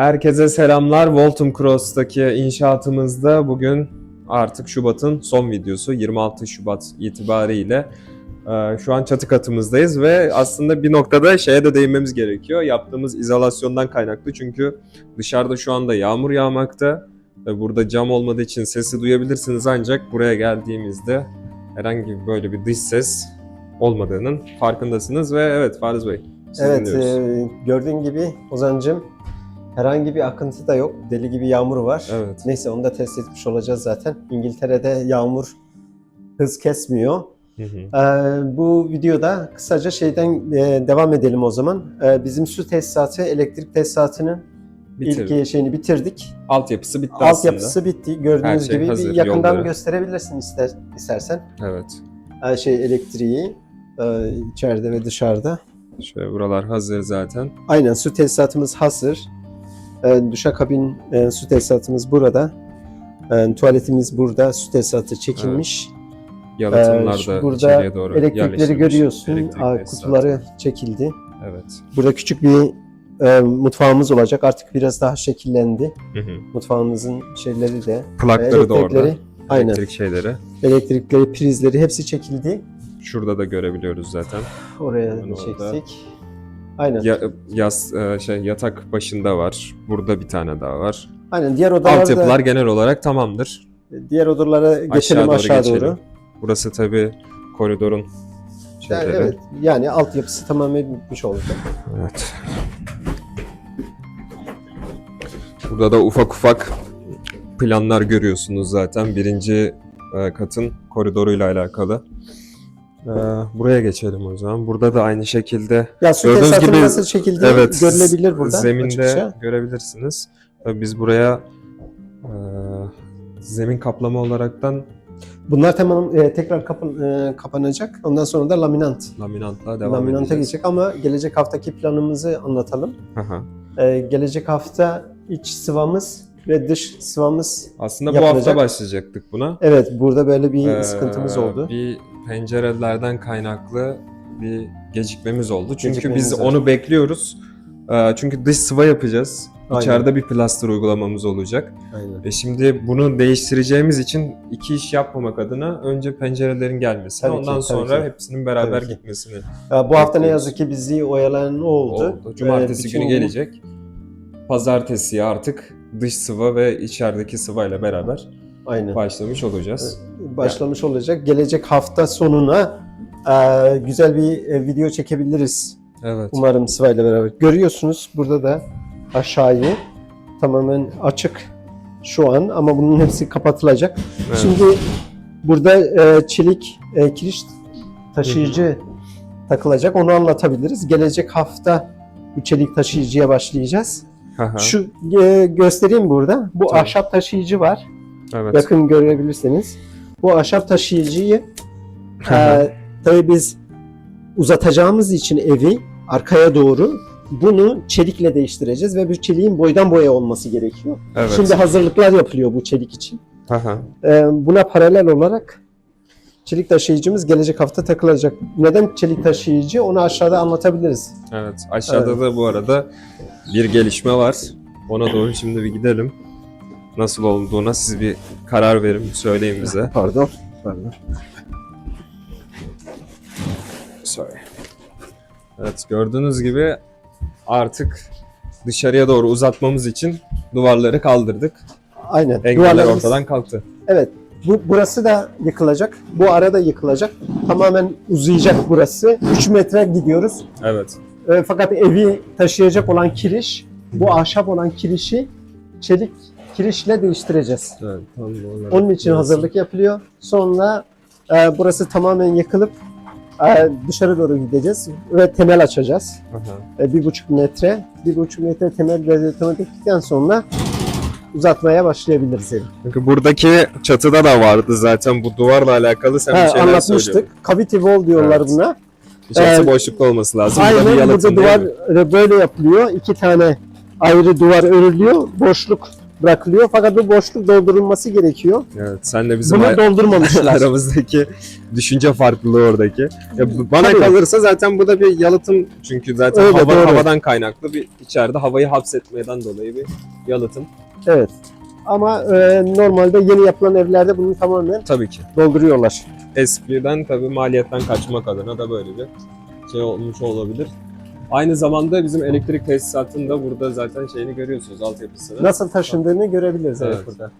Herkese selamlar. Voltum Cross'taki inşaatımızda bugün artık Şubat'ın son videosu. 26 Şubat itibariyle e, şu an çatı katımızdayız ve aslında bir noktada şeye de değinmemiz gerekiyor. Yaptığımız izolasyondan kaynaklı çünkü dışarıda şu anda yağmur yağmakta ve burada cam olmadığı için sesi duyabilirsiniz ancak buraya geldiğimizde herhangi böyle bir dış ses olmadığının farkındasınız ve evet Fariz Bey Evet, dinliyoruz. e, gördüğün gibi Ozan'cım herhangi bir akıntı da yok. Deli gibi yağmur var. Evet. Neyse onu da test etmiş olacağız zaten. İngiltere'de yağmur hız kesmiyor. Hı hı. E, bu videoda kısaca şeyden e, devam edelim o zaman. E, bizim su tesisatı, elektrik tesisatının Bitir. ilk şeyini bitirdik. Altyapısı bitti aslında. Altyapısı bitti. Gördüğünüz şey gibi hazır, bir yakından yolda. gösterebilirsin ister, istersen. Evet. E, şey elektriği e, içeride ve dışarıda. Şöyle buralar hazır zaten. Aynen su tesisatımız hazır. E, duşakabin e, su tesisatımız burada. E, tuvaletimiz burada. Su tesisatı çekilmiş. Yalıtımlar E, şu da burada içeriye doğru Elektrikleri görüyorsun. Elektrik Aa, kutuları çekildi. Evet. Burada küçük bir e, mutfağımız olacak. Artık biraz daha şekillendi. Hı hı. Mutfağımızın şeyleri de. Plakları da orada. Aynen. Elektrik şeyleri. Elektrikleri, prizleri hepsi çekildi. Şurada da görebiliyoruz zaten. Oraya Hemen orada. Aynen. Ya, yas, e, şey yatak başında var. Burada bir tane daha var. Aynen. Diğer odalarda Altyapılar genel olarak tamamdır. diğer odalara geçelim aşağı, geçelim. doğru. Burası tabii koridorun Yani şeyleri. evet. Yani altyapısı tamamen bitmiş olacak. Evet. Burada da ufak ufak planlar görüyorsunuz zaten. Birinci e, katın koridoruyla alakalı. E, buraya geçelim o zaman. Burada da aynı şekilde Ya su Gördüğünüz gibi- nasıl çekildiği evet görülebilir burada zeminde açıkça. görebilirsiniz. Tabii biz buraya e, zemin kaplama olaraktan Bunlar tamam e, tekrar kapan- e, kapanacak. Ondan sonra da laminant. laminantla devam Laminanta edeceğiz. geçecek ama gelecek haftaki planımızı anlatalım. Aha. E, gelecek hafta iç sıvamız ve dış sıvamız. Aslında bu Yapılacak. hafta başlayacaktık buna. Evet burada böyle bir Ee, sıkıntımız oldu. Bir pencerelerden kaynaklı bir gecikmemiz oldu. Çünkü Gecikmemiz biz var. onu bekliyoruz. Ee, Çünkü dış sıva yapacağız. Aynen. İçeride bir plaster uygulamamız olacak. Aynen. E şimdi bunu değiştireceğimiz için iki iş yapmamak adına önce pencerelerin gelmesini, Tabii ki, ondan tabii sonra ki. hepsinin beraber Tabii ki. gitmesini Ya bu hafta ne yazık ki bizi oyalayan o oldu. oldu. Cumartesi Ee, bütün günü bu- gelecek. Pazartesiye artık dış sıva ve içerideki sıvayla beraber Aynen. başlamış olacağız. Başlamış olacak. Gelecek hafta sonuna e, güzel bir e, video çekebiliriz. Evet. Umarım sıvayla beraber. Görüyorsunuz burada da aşağıyı tamamen açık şu an ama bunun hepsi kapatılacak. Evet. Şimdi burada e, çelik e, kiriş taşıyıcı takılacak. Onu anlatabiliriz. Gelecek hafta bu çelik taşıyıcıya başlayacağız. Aha, Şu e, göstereyim burada. Bu Tabii. ahşap taşıyıcı var. Evet. Yakın görebilirsiniz. Bu ahşap taşıyıcıyı e, tabii biz uzatacağımız için evi arkaya doğru bunu çelikle değiştireceğiz ve bu çeliğin boydan boya olması gerekiyor. Evet. Şimdi hazırlıklar yapılıyor bu çelik için. Aha. E, buna paralel olarak çelik taşıyıcımız gelecek hafta takılacak. Neden çelik taşıyıcı? Onu aşağıda anlatabiliriz. Evet. Aşağıda da bu arada bir gelişme var. Ona doğru şimdi bir gidelim. Nasıl olduğuna siz bir karar verin, söyleyin bize. Pardon. Pardon. Sorry. Evet, gördüğünüz gibi artık dışarıya doğru uzatmamız için duvarları kaldırdık. Aynen. Engeller Duvarlarımız- ortadan kalktı. Evet. Bu burası da yıkılacak. Bu arada yıkılacak. Tamamen uzayacak burası. 3 metre gidiyoruz. Evet. E, fakat evi taşıyacak olan kiriş, bu ahşap olan kirişi çelik kirişle değiştireceğiz. evet tam olarak Onun için hazırlık yapılıyor. Sonra e, burası tamamen yıkılıp e, dışarı doğru gideceğiz ve temel açacağız. Aha. E, bir buçuk metre, bir buçuk metre temel diktikten sonra uzatmaya başlayabiliriz evi. Çünkü buradaki çatıda da vardı zaten bu duvarla alakalı sen Ha, bir şeyler anlatmıştık. söylüyordun. Cavity wall diyorlar Evet. buna. İçerisi Ee, boşlukta olması lazım. Burada Aynen burada değil duvar böyle yapılıyor. İki tane ayrı duvar örülüyor. Boşluk bırakılıyor. Fakat bu boşluk doldurulması gerekiyor. Evet, sen de bizim Bunu doldurmamışlar. aramızdaki düşünce farklılığı oradaki. Ya bu- bana Tabii. kalırsa zaten bu da bir yalıtım çünkü zaten Öyle, hava, doğru. havadan kaynaklı bir içeride havayı hapsetmeden dolayı bir yalıtım. evet. Ama e, normalde yeni yapılan evlerde bunu tamamen Tabii ki. dolduruyorlar. Eskiden tabii maliyetten kaçmak adına da böyle bir şey olmuş olabilir. Aynı zamanda bizim elektrik tesisatının da burada zaten şeyini görüyorsunuz altyapısını. Nasıl taşındığını görebiliriz evet, Evet. burada.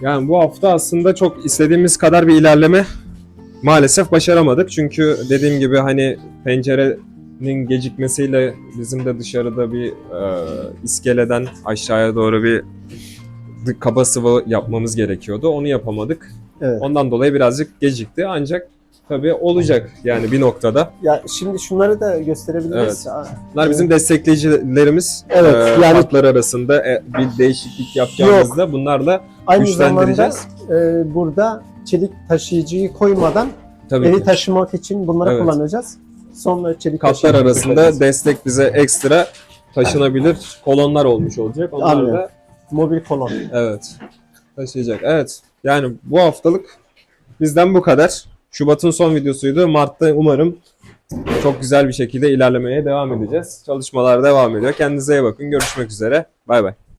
Yani bu hafta aslında çok istediğimiz kadar bir ilerleme maalesef başaramadık. Çünkü dediğim gibi hani pencerenin gecikmesiyle bizim de dışarıda bir e, iskeleden aşağıya doğru bir kaba sıvı yapmamız gerekiyordu. Onu yapamadık. Evet. Ondan dolayı birazcık gecikti ancak tabii olacak yani bir noktada. Ya şimdi şunları da gösterebiliriz. Bunlar bizim destekleyicilerimiz. Evet, E, yani- hatlar arasında e, bir değişiklik yapacağımızda bunlarla Aynı zamanda güçlendireceğiz. e, burada çelik taşıyıcıyı koymadan tabii evi ki. taşımak için bunları Evet. kullanacağız. Sonra çelik katlar arasında koyacağız. destek bize ekstra taşınabilir kolonlar olmuş olacak. Onlar Anlıyorum. da mobil kolon. evet taşıyacak. Evet. Yani bu haftalık bizden bu kadar. Şubat'ın son videosuydu. Mart'ta umarım çok güzel bir şekilde ilerlemeye devam edeceğiz. Çalışmalar devam ediyor. Kendinize iyi bakın. Görüşmek üzere. Bay bay.